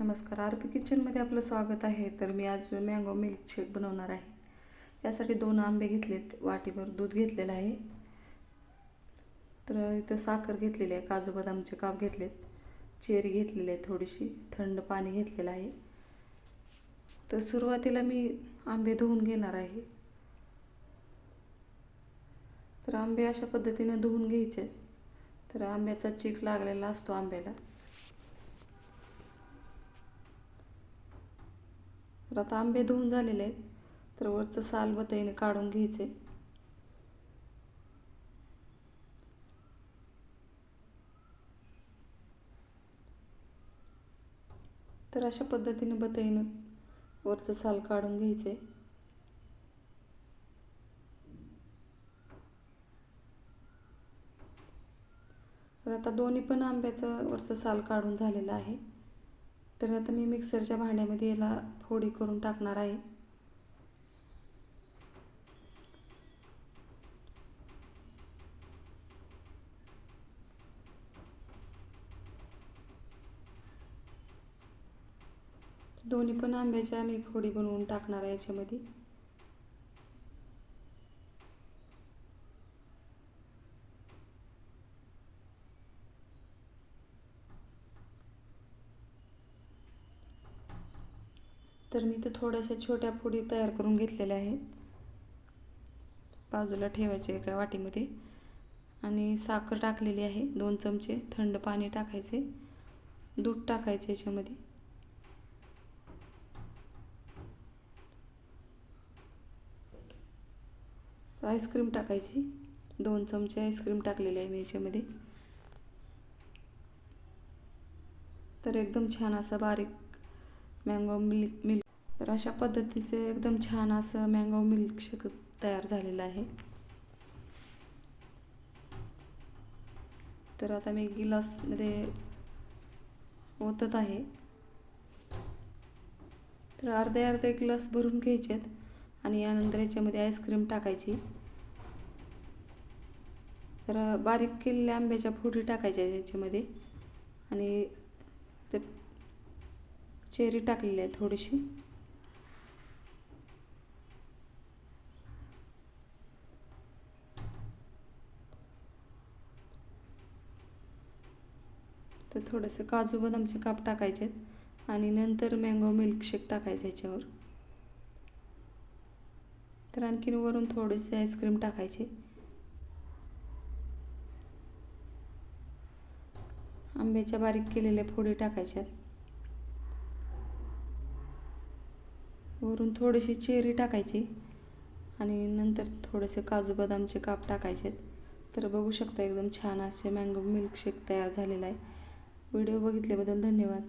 नमस्कार R P किचनमध्ये आपलं स्वागत आहे. तर मी आज मँगो मिल्कशेक बनवणार आहे. यासाठी दोन आंबे घेतलेत वाटीभर दूध घेतलेलं आहे. तर इथं साखर घेतलेली आहे काजू बदामचे काप घेतलेत चेरी घेतलेली आहे थोडीशी थंड पाणी घेतलेलं आहे. तर सुरुवातीला मी आंबे धुवून घेणार आहे. तर आंबे अशा पद्धतीनं धुवून घ्यायचे तर आंब्याचा चीक लागलेला असतो आंब्याला. तर आता आंबे धुवून झालेले आहेत. तर वरचं साल बतईने काढून घ्यायचे. तर अशा पद्धतीने बताईनं वरचं साल काढून घ्यायचे. तर आता दोन्ही पण आंब्याचं वरचं साल काढून झालेलं आहे. तर आता मी मिक्सरच्या भांड्यामध्ये याला फोडी करून टाकणार आहे. दोन्ही पण आंब्याच्या मी फोडी बनवून टाकणार आहे याच्यामध्ये. तर मी तर थोड्याशा छोट्या पुडी तयार करून घेतलेल्या आहेत. बाजूला ठेवायचे एका वाटीमध्ये. आणि साखर टाकलेली आहे. दोन चमचे थंड पाणी टाकायचे. दूध टाकायचे याच्यामध्ये. आईस्क्रीम टाकायची. दोन चमचे आईस्क्रीम टाकलेली आहे मी याच्यामध्ये. तर एकदम छान असं बारीक मँगो मिल्क मिल्क तर अशा पद्धतीचे एकदम छान असं मँगो मिल्कशेक तयार झालेलं आहे. तर आता मी गिलासमध्ये ओतत आहे. तर अर्धे अर्धे ग्लास भरून घ्यायचेत आणि यानंतर याच्यामध्ये आईस्क्रीम टाकायची. तर बारीक केलेल्या आंब्याच्या फोडी टाकायच्या याच्यामध्ये आणि चेरी टाकलेली आहे थोडीशी. तर थोडंसं काजू बदामचे काप टाकायचे आहेत आणि नंतर मँगो मिल्कशेक टाकायचं ह्याच्यावर तर आणखीन वरून थोडेसे आईस्क्रीम टाकायचे. आंब्याच्या बारीक केलेल्या फोडी टाकायच्यात वरून थोडीशी चेरी टाकायची आणि नंतर थोडेसे काजू बदामचे काप टाकायचे तर बघू शकता एकदम छान असे मँगो मिल्कशेक तयार झालेला आहे. व्हिडिओ बघितल्याबद्दल धन्यवाद.